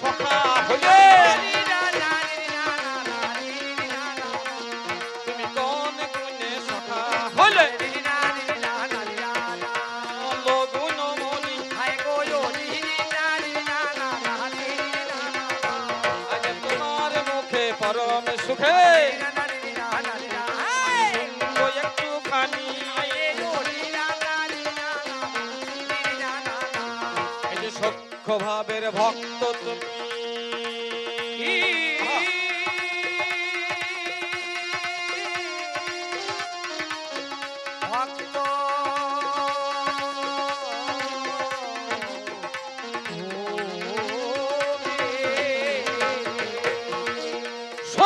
সখা হলে তুমি কোন গুণে সখা হলে পরম সুখে। একটুখানি। সখ্য ভাবের ভক্ত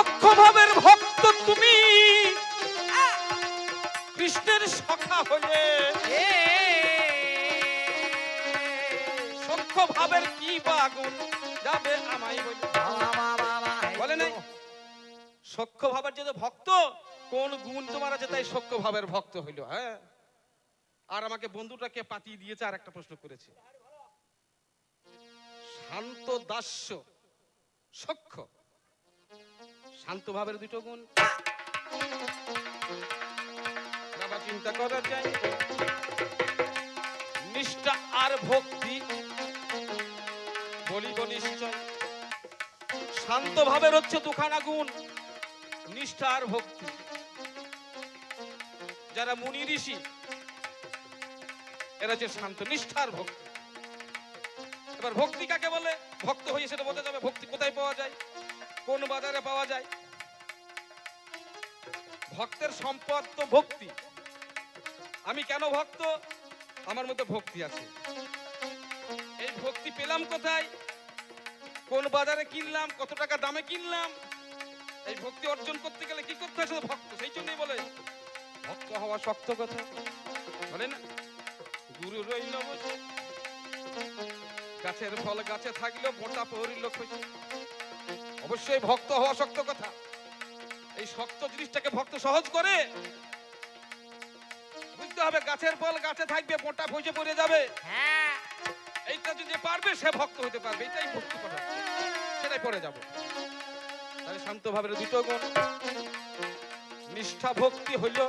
সখ্য ভাবের ভক্ত তুমি। কৃষ্ণের সখা হলে সখ্য ভাবের কি বাগুন যাবে আমায় বলে নাই? সখ্য ভাবের যে ভক্ত, কোন গুণ তোমার আছে তাই সখ্য ভাবের ভক্ত হইল হ্যাঁ? আর আমাকে বন্ধুটাকে পাতিয়ে দিয়েছে আর একটা প্রশ্ন করেছে। শান্ত দাস্য, সখ্য। শান্ত ভাবের দুটো গুণ। চিন্তা করা যায় নিষ্ঠা আর ভক্তি, বলিব নিশ্চয়। শান্ত ভাবের হচ্ছে দুখানা গুণ, নিষ্ঠা আর ভক্তি। যারা মুনি ঋষি, এরা হচ্ছে শান্ত নিষ্ঠার ভক্তি। এবার ভক্তি কাকে বলে? ভক্ত হয়ে সেটা বলতে যাবে, ভক্তি কোথায় পাওয়া যায়? কোন বাজারে পাওয়া যায়? ভক্তের সম্পদ তো ভক্তি। আমি কেন ভক্ত? আমার মধ্যে ভক্তি আছে। এই ভক্তি পেলাম কোথায়? কোন বাজারে কিনলাম? কত টাকা দামে কিনলাম? এই ভক্তি অর্জন করতে গেলে কি করতে হয়? ভক্ত, সেই জন্যই বলে। ভক্ত হওয়া শক্ত কথা। বলে না, গুরু রইল গাছের ফল গাছে থাকলেও মোটা খুশি অবশ্যই ভক্ত হওয়া শক্ত কথা। এই শক্ত জিনিসটাকে ভক্ত সহজ করে? বুঝতে হবে গাছের ফল গাছে থাকবে মোটা ভুজে পড়ে যাবে। হ্যাঁ। এইটা যদি পারবে সে ভক্ত হতে পারবে। এটাই ভক্তি করা সেটাই পড়ে যাব। তাহলে শান্ত ভাবের দুটো গুণ। নিষ্ঠা ভক্তি হইল।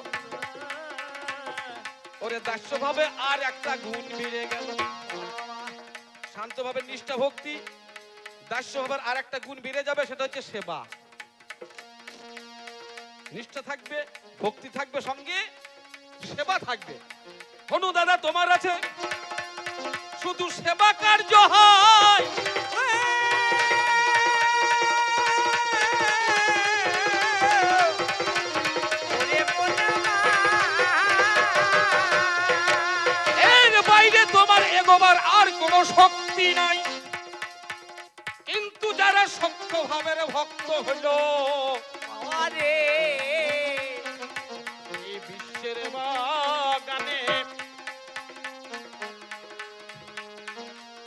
ওরে দাস্য ভাবে আর একটা গুণ বেড়ে গেল। শান্ত ভাবে নিষ্ঠা ভক্তি। দাস্য হবার আর একটা গুণ বেড়ে যাবে, সেটা হচ্ছে সেবা। নিষ্ঠা থাকবে, ভক্তি থাকবে, সঙ্গে সেবা থাকবে। হনু দাদা, তোমার আছে? শুধু সেবা কার্য হয়। এর বাইরে তোমার এগোবার আর কোনো শক্তি নাই। ভাবের ভক্ত হইল। আরে। এই বিশ্বের বাগানে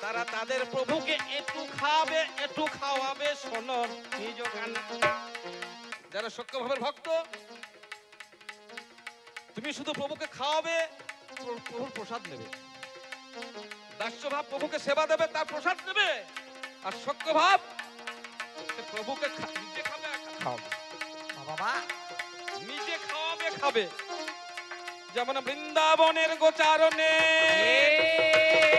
তারা তাদের প্রভুকে একটু খাবে একটু খাওয়াবে শোনো নিজ গানে। যারা সত্য ভাবের ভক্ত তুমি শুধু প্রভুকে খাওয়াবে প্রভুর প্রসাদ নেবে। দাস্য ভাব প্রভুকে সেবা দেবে তার প্রসাদ নেবে। আর সত্য ভাব সে প্রভুকে নিজে খাবে খাওয়াবে। বাবা নিজে খাওয়াবে খাবে। যেমন বৃন্দাবনের গোচারণে। গোচারণে।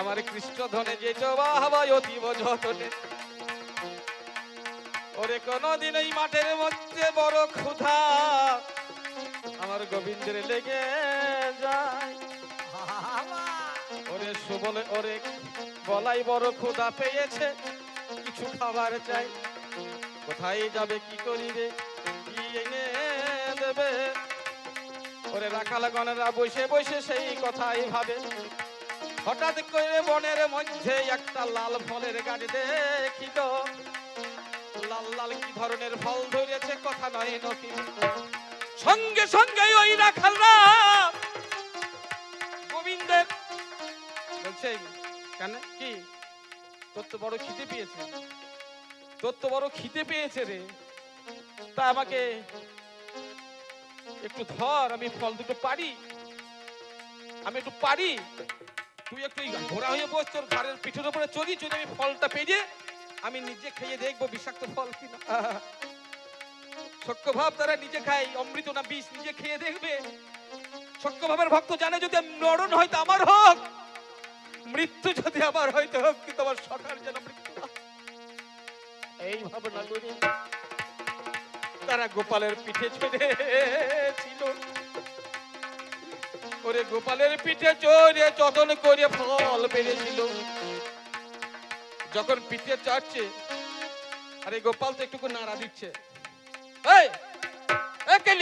আমার কৃষ্ণ ধনে যে জবাহাবায় অতীব যতনে। ওরে কোনদিন এই মাঠের মধ্যে বড় ক্ষুধা আমার গোবিন্দের লেগে যায়। ওরে সুবলে, ওরে গলাই বড় ক্ষুধা পেয়েছে, কিছু খাবার চাই। কোথায় যাবে, কি করিবে কি এনে দেবে? ওরে রাখাল গণেরা বসে বসে সেই কথাই ভাবে। হঠাৎ করে বনের মধ্যে একটা লাল ফলের গাছ দেখিল লাল লাল কি ধরনের ফল ধরেছে কথা নয় নকি সঙ্গে সঙ্গে ওই রাখালরা গোবিন্দের বলছে, কেন? কি? তোর তো বড় খিদে পেয়েছে। তোর তো বড় খিদে পেয়েছে রে। তা আমাকে একটু ধর, আমি ফল দুটো পারি। আমি একটু পারি। তুই একটু ঘোড়া হয়ে বস, তোর ঘাড়ের পিঠের উপরে চড়ি চড়ি আমি ফলটা পেয়ে আমি নিজে খেয়ে দেখব বিষাক্ত ফল কিনা। সক্য ভাব তারা নিজে খায়, অমৃত না বিষ, নিজে খেয়ে দেখবে। সক্য ভাবের ভক্ত জানে যদি আমি মরণ হয়তো আমার হোক, মৃত্যু যদি আমার হয়তো হোক, কিন্তু আমার সরকার যেন মৃত্যু এই ভাবনা করে তারা গোপালের পিঠে চড়েছিল ওরে গোপালের পিঠে চড়ে যতন করে ফল পেরেছিল যখন পিঠে চড়ছে আরে গোপাল তো একটু নাড়া দিচ্ছে।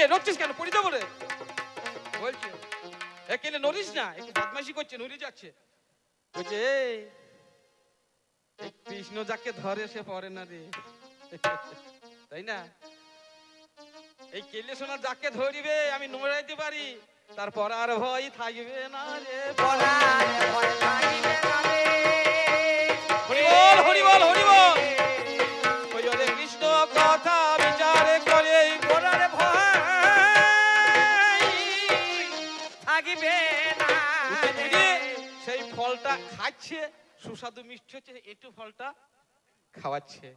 নড়ছিস কেন? রে। বলছে, এ কেলে নড়িস না? একটু করছে? নড়ে যাচ্ছে। বলছে কৃষ্ণ যাকে ধরে সে পড়ে না রে। তাই না? এই কেলে সোনা যাকে ধরিবে, আমি নোড়াইতে পারি। তারপর আর ভয় থাকবে না রে বলার ভয় থাকিবে না রে। হরিবল হরিবল হরিবল ওই কৃষ্ণ কথা বিচার করে বলার ভয় থাকিবে না উঠে রে। দিয়ে সেই ফলটা খাচ্ছে সুস্বাদু মিষ্টি হচ্ছে একটু ফলটা খাওয়াচ্ছে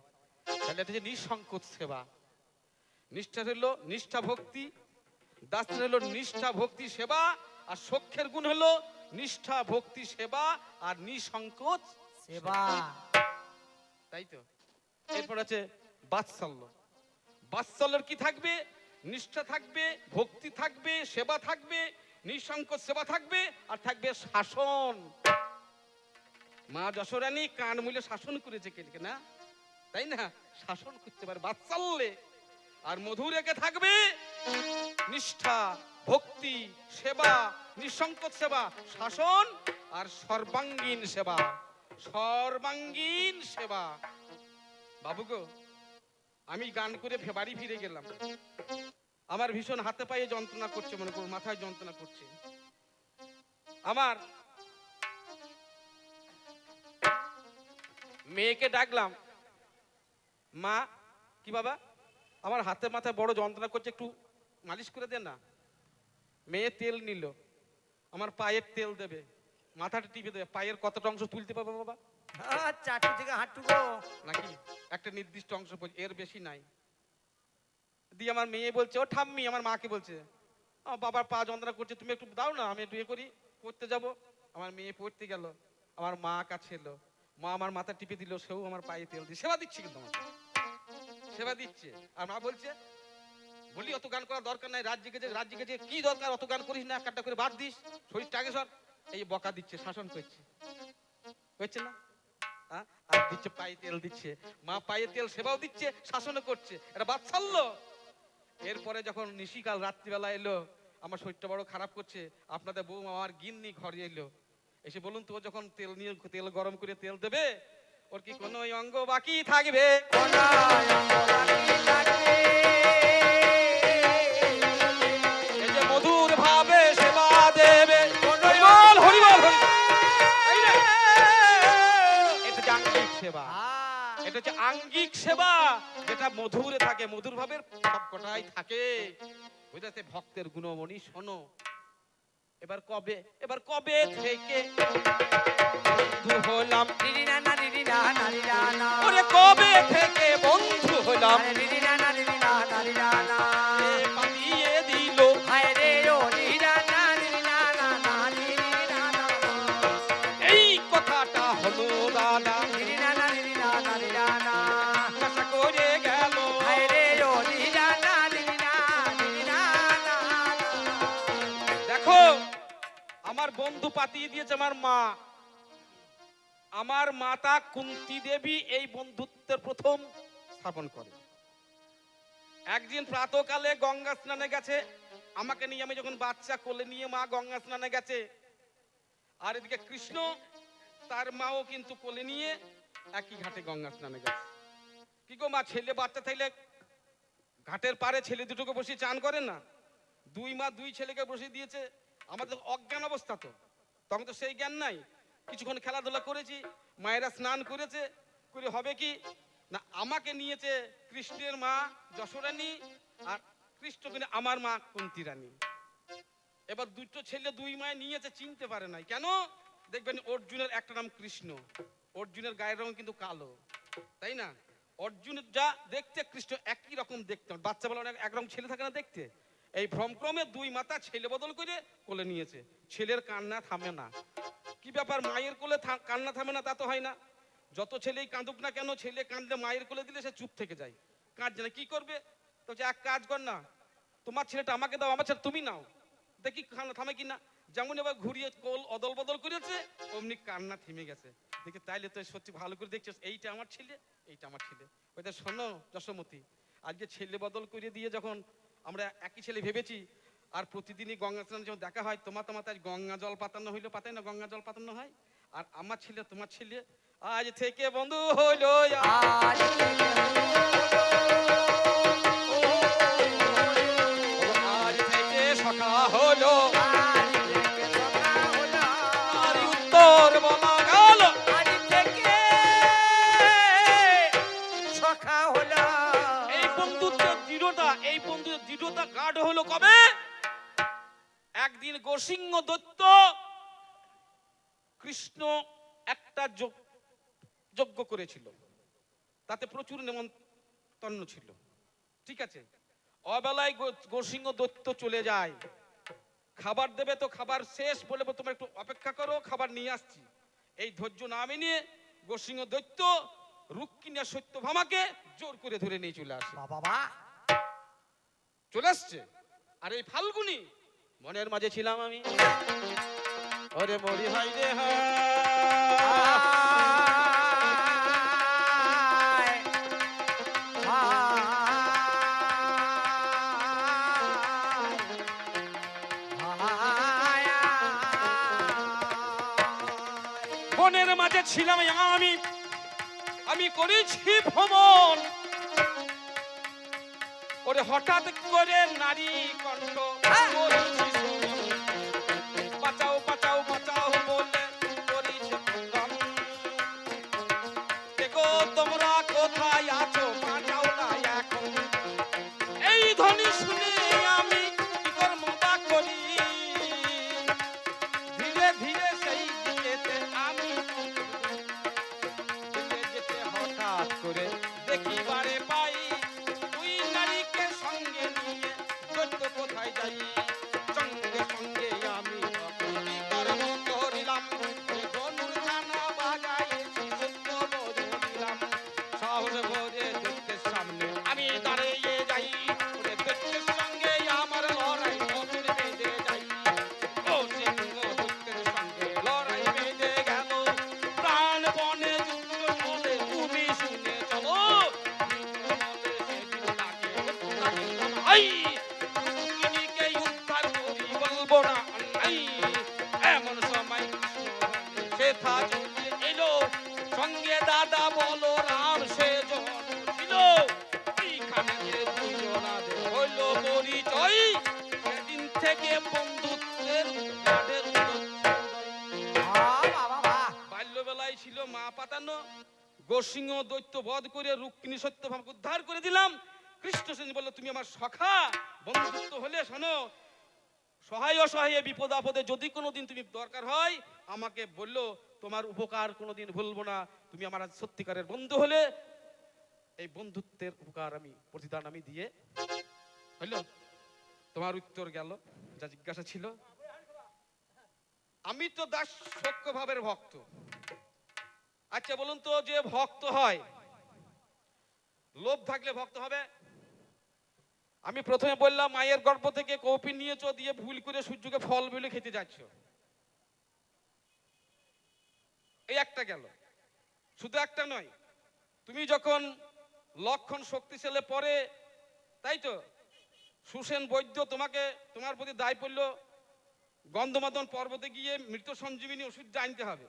তাহলে এটা হচ্ছে নিঃসংকোচ সেবা নিষ্ঠা হলো নিষ্ঠা ভক্তি দাসের হলো নিষ্ঠা ভক্তি সেবা আর সখ্যের গুণ হলো নিষ্ঠা ভক্তি সেবা আর নিঃসংকোচ সেবা। তাই তো? এরপর আছে বাৎসল্য। বাৎসল্যের কি থাকবে? নিষ্ঠা থাকবে ভক্তি থাকবে সেবা থাকবে নিঃসংকোচ সেবা থাকবে আর থাকবে শাসন। মা যশোরানী কান মুলে শাসন করেছে কেলকে না? তাই না? শাসন করতে পারে বাৎসল্যে। আর মধু রেখে থাকবে নিষ্ঠা, ভক্তি, সেবা, নিঃসংকোচ সেবা, শাসন আর সর্বাঙ্গীন সেবা। সর্বাঙ্গীন সেবা। বাবু গো, আমি গান করে বাড়ি ফিরে গেলাম। আমার ভীষণ হাতে পায়ে যন্ত্রণা করছে, মনে করো, মাথায় যন্ত্রণা করছে। আমার মেয়েকে ডাকলাম। মা, কি বাবা? আমার হাতে মাথায় বড় যন্ত্রণা করছে, একটু মালিশ করে দে না। মেয়ে তেল নিল। আমার পায়ের তেল দেবে। মাথাটা টিপে দেবে। পায়ের কতটা অংশ তুলতে পারবে বাবা? চারটে থেকে হাঁটু নাকি? একটা নির্দিষ্ট অংশ এর বেশি নাই। দিয়ে আমার মেয়ে বলছে ও ঠাম্মি আমার মাকে বলছে। আমার বাবার পা যন্ত্রণা করছে তুমি একটু দাও না আমি একটু ইয়ে করি পড়তে যাব। আমার মেয়ে পড়তে গেল। আমার মা কাছে এলো। মা আমার মাথা টিপে দিল সেও আমার পায়ে তেল দিয়ে সেবা দিচ্ছে কিন্তু সেবা দিচ্ছে। আর মা বলছে বলি অত গান করার দরকার নাই রাত জেগে যে রাত জেগে কি দরকার? অত গান করিস না একটা করে বাদ দিস, শরীরটা আগে সর। এই বকা দিচ্ছে, শাসন করছে। হচ্ছে না? আর দিচ্ছে, পায়ে তেল দিচ্ছে। মা পায়ে তেল সেবাও দিচ্ছে, শাসনও করছে। এটা এরপরে যখন নিশিকাল রাত্রিবেলা এলো, আমার শরীরটা বড় খারাপ করছে, আপনাদের বউ আমার গিন্নি ঘরে এলো। এসে বলুন তো যখন তেল নিয়ে, তেল গরম করে তেল দেবে, ওর কি কোনো অঙ্গ বাকি থাকবে? সেবা এটা হচ্ছে আঙ্গিক সেবা যেটা মধুরে থাকে মধুর ভাবের সব কটাই থাকে বুঝাতে ভক্তের গুণমণি শোনো এবার কবে এবার কবে থেকে বন্ধু হলাম। ওরে কবে থেকে বন্ধু হলাম বন্ধু পাঠিয়ে দিয়েছে আমার মা। আমার মাতা কুন্তি দেবী এই বন্ধুত্বের প্রথম স্থাপন করে। একদিন প্রাতকালে গঙ্গা স্নানে গেছে। আমাকে নিয়ে আমি যখন বাচ্চা কোলে নিয়ে মা গঙ্গা স্নানে গেছে, আর এদিকে কৃষ্ণ তার মাও কিন্তু কোলে নিয়ে একই ঘাটে গঙ্গা স্নানে গেছে। কি গো মা, ছেলে বাচ্চা থাইলে ঘাটের পারে ছেলে দুটোকে বসে চান করেন না? দুই মা দুই ছেলেকে বসিয়ে দিয়েছে। আমাদের অজ্ঞান অবস্থা তো। তখন তো সেই জ্ঞান নাই। কিছুক্ষণ খেলাধুলা করেছি, মায়েরা স্নান করেছে, করে হবে কি? না, আমাকে নিয়েছে কৃষ্ণের মা যশোরানী আর কৃষ্ণকে আমার মা কুন্তি রানী এবার দুটো ছেলে দুই মায় নিয়েছে, চিনতে পারে নাই। কেন? দেখবেন অর্জুনের একটা নাম কৃষ্ণ। অর্জুনের গায়ের রং কিন্তু কালো। তাই না? অর্জুনের যা দেখতে কৃষ্ণ একই রকম দেখতে। বাচ্চা বলে অনেক একরকম ছেলে থাকে না দেখতে। এই ভ্রমক্রমে দুই মাতা ছেলে বদল করে কোলে নিয়েছে। ছেলের কান্না থামে না। কি ব্যাপার, মায়ের কোলে কান্না থামে না, তা তো হয় না। যত ছেলেই কাঁদুক না কেন, ছেলে কাঁদলে মায়ের কোলে দিলে সে চুপ থেকে যায়। কাঁদছে না কি করবে? তো এক কাজ কর না, তোমার ছেলেটা আমাকে দাও, আমার ছেলে তুমি নাও। দেখি কান্না থামে কি না। যেমন এবার ঘুরিয়ে কোল অদল বদল করেছে, অমনি কান্না থেমে গেছে। দেখি তাইলে তো সত্যি ভালো করে দেখছিস, এইটা আমার ছেলে, এইটা আমার ছেলে। ওইটা শোনো, যশোমতি, আজকে ছেলে বদল করে দিয়ে যখন আমরা একই ছেলে ভেবেছি, আর প্রতিদিনই গঙ্গা স্নান যখন দেখা হয়, তোমার তোমার আজ গঙ্গা জল পাতানো হইল, পাতায় না গঙ্গা জল পাতানো হয়? আর আমার ছেলে, তোমার ছেলে আজ থেকে বন্ধু হইল। দৃঢ়তা গাঢ় হলো কবে? একদিন গোসিংহ দত্ত কৃষ্ণ একটা যজ্ঞ- করেছিল। তাতে প্রচুর নেমন্তন্ন ছিল। ঠিক আছে? অবেলায় গোসিংহ দত্ত চলে যায়। খাবার দেবে তো খাবার শেষ বলে তোমরা একটু অপেক্ষা করো, খাবার নিয়ে আসছি। এই ধৈর্য না মেনে গোসিংহ দৈত্য রুক্মিণী সত্যভামাকে জোর করে ধরে নিয়ে চলে আসে। বাবা। চলে আসছে। আর এই ফাল্গুনি মনের মাঝে ছিলাম আমি। ওরে মরি হাই রে। বনের মাঝে ছিলাম আমি। আমি করেছি ভ্রমণ। ওরে হঠাৎ করে নারী কণ্ঠ বাল্যবেলায় ছিল, মা পাতানো। গোসিংহ দৈত্য বধ করে রুক্মিণী সত্যভামকে উদ্ধার করে দিলাম। কৃষ্ণ সেন বলল, তুমি আমার সখা, বন্ধুত্ব হলে শোনো। সহায় অসহায় বিপদ আপদে যদি কোনোদিন তুমি দরকার হয়, আমাকে বলল, তোমার উপকার কোনোদিন ভুলবো না। তুমি আমার সত্যিকারের বন্ধু হলে। এই বন্ধুত্বের উপকার আমি, প্রতিদান আমি দিয়ে হইল। তোমার উত্তর গেল, যা জিজ্ঞাসা ছিল। আমি তো দাস সক্ষ ভাবের ভক্ত। আচ্ছা বলুন তো যে ভক্ত হয়, লোভ থাকলে ভক্ত হবে? আমি প্রথমে বললাম, মায়ের গর্ভ থেকে কৌপি নিয়েছো, দিয়ে ভুল করে সূর্যকে ফল বলে খেতে যাচ্ছ। এই একটা গেল। শুধু একটা নয়, তুমি যখন লক্ষণ শক্তিশালে পরে, তাই তো? সুসেন বৈদ্য তোমাকে, তোমার প্রতি দায় পড়ল, গন্ধমাদন পর্বতে গিয়ে মৃত সঞ্জীবিনী ওষুধ জানতে হবে।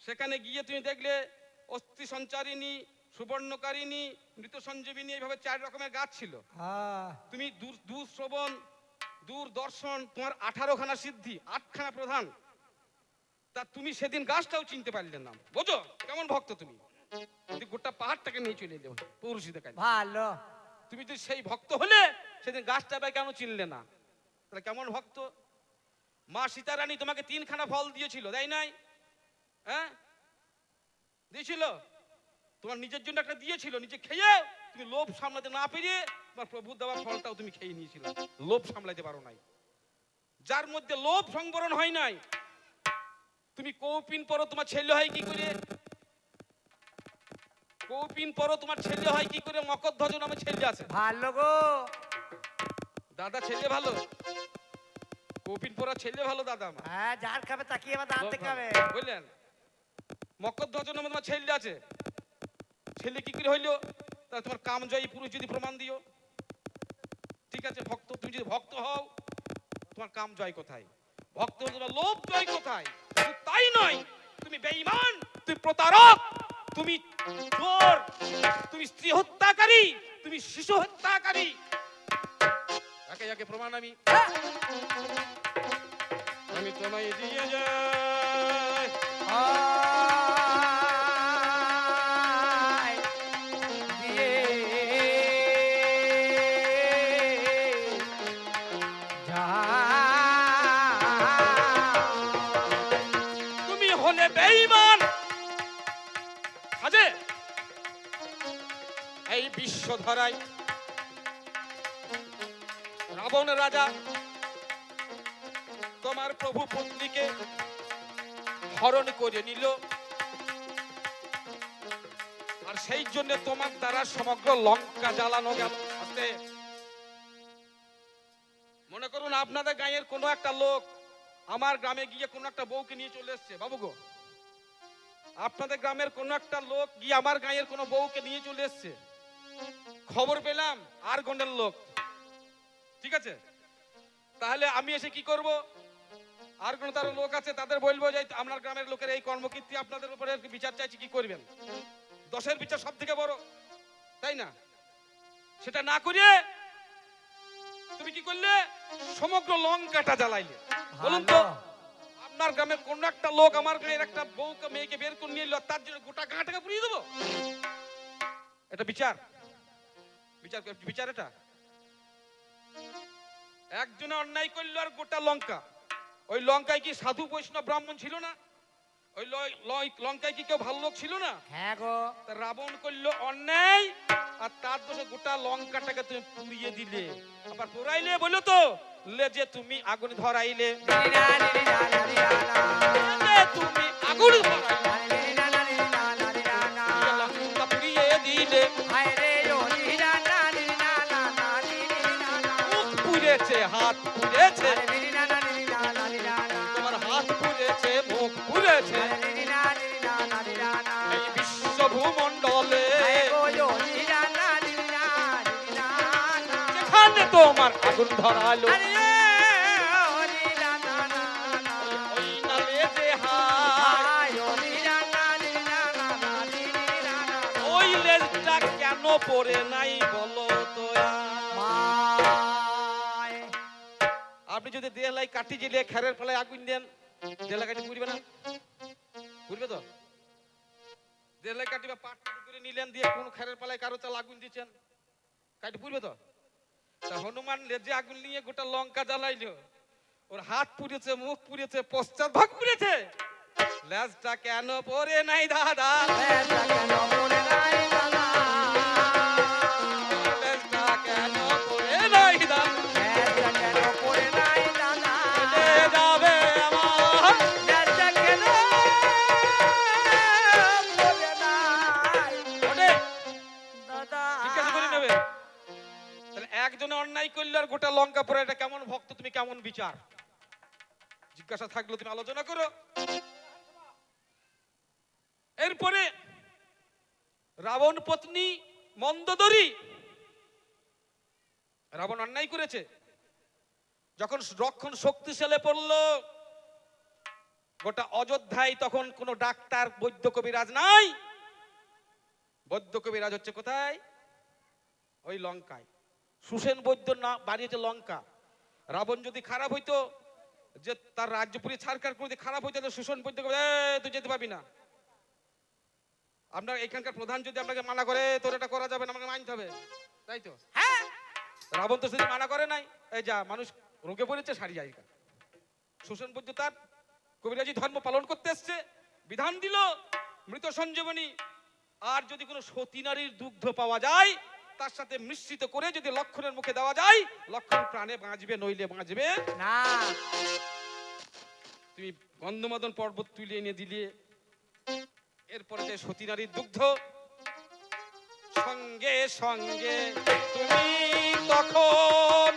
সেখানে গিয়ে তুমি দেখলে অস্থি সঞ্চারিণী সুবর্ণকারিণী মৃত সঞ্জীবিনী এইভাবে চার রকমের গাছ ছিল। তুমি দূর- দুঃশ্রবণ দূরদর্শন তোমার আঠারো খানা সিদ্ধি আটখানা প্রধান। তা তুমি সেদিন গাছটাও চিনতে পারলে না। বোঝো? কেমন ভক্ত তুমি? গোটা পাহাড়টাকে নিয়ে চলে এলে পৌরুষিতে কাজ ভালো। তুমি তো সেই ভক্ত হলে সেদিন গাছটা ভাই কেন চিনলে না? তাহলে কেমন ভক্ত? মা সীতারানী তোমাকে তিনখানা ফল দিয়েছিল তাই নাই? হ্যাঁ? দিয়েছিল? তোমার নিজের জন্য একটা দিয়েছিল নিজে খেয়ে তুমি লোভ সামলাতে না পেরে তোমার প্রভু দেওয়া ফলটাও তুমি খেয়ে নিয়েছিল। লোভ সামলাতে পারো নাই। যার মধ্যে লোভ সংবরণ হয় নাই তুমি কৌপিন পরো তোমার ছেলে হয় কি করে? কৌপিন পরো তোমার ছেলে হয় কি করে? মকরধ্বজ নামে ছেলে আছে। ভালো গো। দাদা ছেলে ভালো? কৌপিন পরা ছেলে ভালো দাদা আমার। হ্যাঁ যার খাবে তাকিয়ে আবার দাঁত খাবে বুঝলেন? মকরধ্বজ নামে তোমার ছেলে আছে। ছেলে কি করে হইল? তা তোমার কামজয়ী পুরুষ যদি প্রমাণ দিও। ঠিক আছে, ভক্ত, তুমি যদি ভক্ত হও, তোমার কাম জয় কোথায়? ভক্ত হলে তোমার লোভ জয় কোথায়? তাই নয়, তুমি বেঈমান, তুমি প্রতারক, তুমি চোর, তুমি স্ত্রী হত্যাকারী, তুমি শিশু হত্যাকারী। একে একে প্রমাণ আমি। আমি তোমায় দিয়ে যাই। ধরায় রাবণ রাজা, তোমার প্রভু পত্নীকে হরণ করে নিল। আর সেই জন্য তোমার দ্বারা সমগ্র লঙ্কা জ্বালানো গেল। মনে করুন আপনাদের গাঁয়ের কোনো একটা লোক আমার গ্রামে গিয়ে কোনো একটা বউকে নিয়ে চলে এসছে। বাবু গো, আপনাদের গ্রামের কোনো একটা লোক গিয়ে আমার গাঁয়ের কোনো বউকে নিয়ে চলে এসছে। খবর পেলাম আর গন্ডের লোক। ঠিক আছে? তাহলে আমি এসে কি করব? আর কোন তার লোক আছে তাদের বলব যে আপনার গ্রামের লোকের এই কর্মকীর্তি আপনাদের উপরে বিচার চাইছি কি করবেন? দশের বিচার সব থেকে বড় তাই না? সেটা না করে তুমি কি করলে? সমগ্র লঙ্কাটা জ্বালাইলে। বলুন তো আপনার গ্রামের কোন একটা লোক আমার গাঁয়ের একটা বউকে মেয়েকে বের করে নিয়ে এলো তার জন্য গোটা গাঁটাকে পুড়িয়ে দেবো? এটা বিচার। বিচার বিচার এটা? একজনে অন্যায় করল আর গোটা লঙ্কা। ওই লঙ্কায় কি সাধু বৈষ্ণব ব্রাহ্মণ ছিল না? ওই লঙ্কায় কি কেউ ভালো লোক ছিল না? হ্যাঁ গো। রাবণ করল অন্যায় আর তার দোষে গোটা লঙ্কাটাকে তুমি পুড়িয়ে দিলে। আবার পুরাইলে বলল তো লে যে তুমি আগুন ধরাইলে। তুমি আগুন ধরাইলে। নিরিনা। ওই লেজটা কেন পড়ে নাই বলো তো আপনি যদি দেহলাই কাটি জেলে খেরের ফলায় আগুন দেন দেহলা কাটি পুড়বে না। পুড়বে তো? দেড় কাটি বা পাট করে নিলেন দিয়ে কোন খেরের পালায় কারও চাল আগুন দিচ্ছেন? কাটি পুড়বে তো? তা হনুমান লেজে আগুন নিয়ে গোটা লঙ্কা জ্বালাইলো। ওর হাত পুড়েছে, মুখ পুড়েছে পশ্চাৎ ভাগ পুড়েছে। লেজটা কেন পরে নাই দাদা? লেজটা কেন পড়ে নাই দাদা? বিচার। জিজ্ঞাসা থাকলে, তুমি আলোচনা করো। এরপরে রাবণ পত্নী মন্দদরি, রাবণ অন্যায় করেছে। যখন রক্ষণ শক্তিশালে পড়ল, গোটা অযোধ্যায় তখন কোনো ডাক্তার, বৈদ্য কবিরাজ নাই। বৈদ্য কবিরাজ হচ্ছে কোথায়? ওই লঙ্কায়। সুসেন বৈদ্য না, বাড়ি হচ্ছে লঙ্কা। রাবণ যদি খারাপ হইতো যে তার রাজ্যপুরী ছাড়কার করে খারাপ হইতো শোষণ পড়তে তুই যেতে পারবি না। আপনার এখানকার প্রধান যদি আপনাকে মানা করে তোর এটা করা যাবে না আমাকে মানতে হবে। তাই তো? হ্যাঁ। রাবণ তো সেদিন মানা করে নাই। এই যা মানুষ রোগে পড়েছে সারি জায়গা শোষণ পর্যন্ত তার কবিরাজি ধর্ম পালন করতে এসছে বিধান দিল মৃত সঞ্জীবনী। আর যদি কোনো সতী নারীর দুগ্ধ পাওয়া যায় তার সাথে মিশ্রিত করে যদি লক্ষণের মুখে দেওয়া যায় লক্ষণ প্রাণে বাঁচবে নইলে বাঁচবে। না। তুমি গন্ধমাদন পর্বত তুলে এনে দিলে এরপরে যে সতী নারীর দুগ্ধ সঙ্গে সঙ্গে তুমি তখন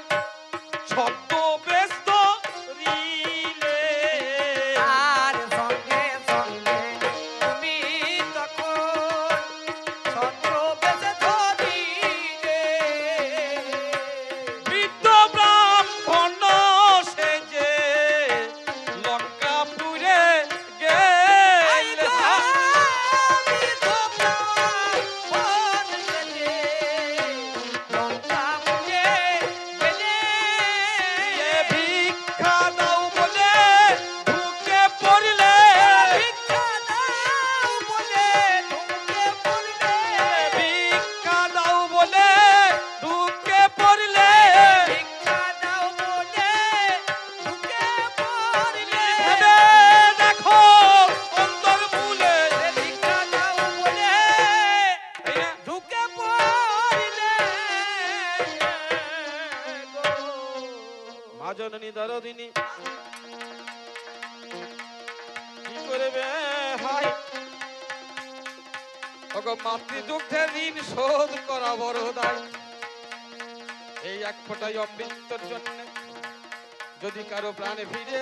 যদি কারও প্রাণে ফিরে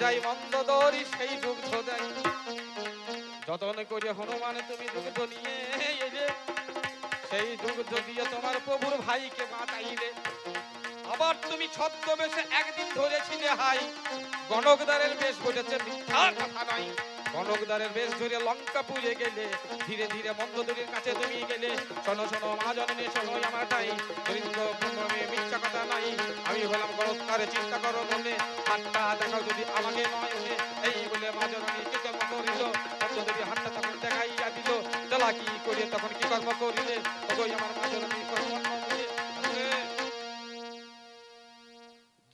যাই মন্দ সেই দুগ্ধ দেয়। যতন করে হনুমান তুমি দুগ্ধ নিয়ে এলে, সেই দুগ্ধ দিয়ে তোমার প্রভুর ভাইকে বাঁচাইলে। আবার তুমি ছদ্মবেশে একদিন ধরেছিলে হাই, গণকদারের বেশ বলেছে মিথ্যা কথা নয়। গণকদারের বেশ ধরে লঙ্কা গেলে, ধীরে ধীরে কাছে তুমি গেলে। শোনো আমার তাই মিথ্যা কথা নাই। আমি হলাম চিন্তা করো মনে হাতটা দেখাও যদি আমাকে নয় এই বলে হাতটা তখন দেখাইয়া দিল। কি তখন কি কর্ম করিলে? আমার কর্ম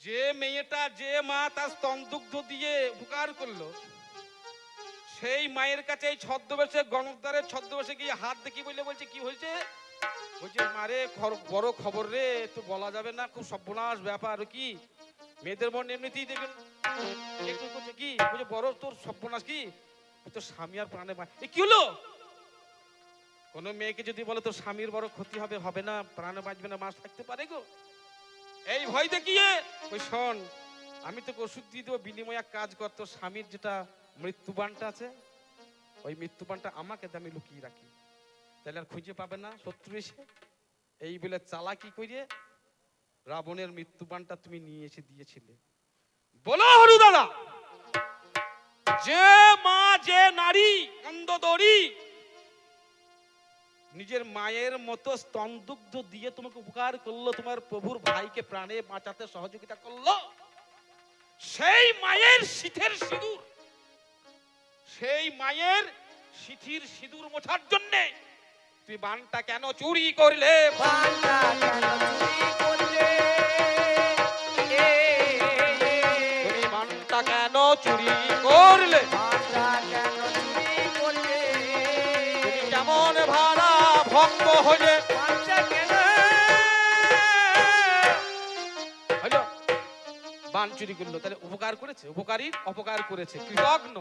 যে মেয়েটা, যে মা তার স্তন দুগ্ধ দিয়ে উপকার করল সেই মায়ের কাছে এই ছদ্মবেশে গণকদারের ছদ্মবেশে গিয়ে হাত দেখি বলে বলছে, কি হয়েছে? বলছে মারে বড় খবর রে, তো বলা যাবে না, খুব সর্বনাশ ব্যাপার, কি? মেয়েদের মন এমনিতেই দেখবেন একটু করছে কি? বলছে, বড় তোর সর্বনাশ কি? তোর স্বামী আর প্রাণে এ, কি হলো? কোনো মেয়েকে যদি বলে তোর স্বামীর বড় ক্ষতি হবে হবে না, প্রাণে বাঁচবে না, মাস থাকতে পারে গো? এই ভয় দেখিয়ে? ওই শোন, আমি তোকে ওষুধ দিয়ে দেবো, বিনিময়ে কাজ কর, তোর স্বামীর যেটা মৃত্যুবানটা আছে, ওই মৃত্যুবানটা আমাকে আমি লুকিয়ে রাখি। তাহলে আর খুঁজে পাবে না শত্রু এসে। এই বলে চালাকি করে রাবণের মৃত্যুবানটা তুমি নিয়ে এসে দিয়েছিলে। বলো হরু দাদা যে মা, যে নারী, অন্ধদরি, নিজের মায়ের মতো স্তনদুগ্ধ দিয়ে তোমাকে উপকার করল, তোমার প্রভুর ভাইকে প্রাণে বাঁচাতে সহযোগিতা করল, সেই মায়ের শীতের সিঁদুর সেই মায়ের সিথির সিঁদুর মোছার জন্যে তুই বানটা কেন চুরি করলে? কেন চুরি করলে? তুমি বানটা কেন চুরি করলে? বান্দা কেন চুরি করলে? তুমি কেমন ভাড়া ভক্ত হলে কেন? বান চুরি করল তাহলে উপকার করেছে উপকারী অপকার করেছে কৃতজ্ঞ।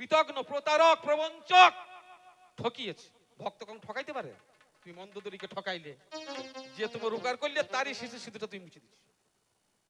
কৃতজ্ঞ প্রতারক, প্রবঞ্চক ঠকিয়েছে। ভক্ত কখন ঠকাইতে পারে? তুমি মন্দদরিকে ঠকাইলে। যে তুমি উপকার করলে, তারই শিশু শিশুটা তুমি মুছে দিচ্ছ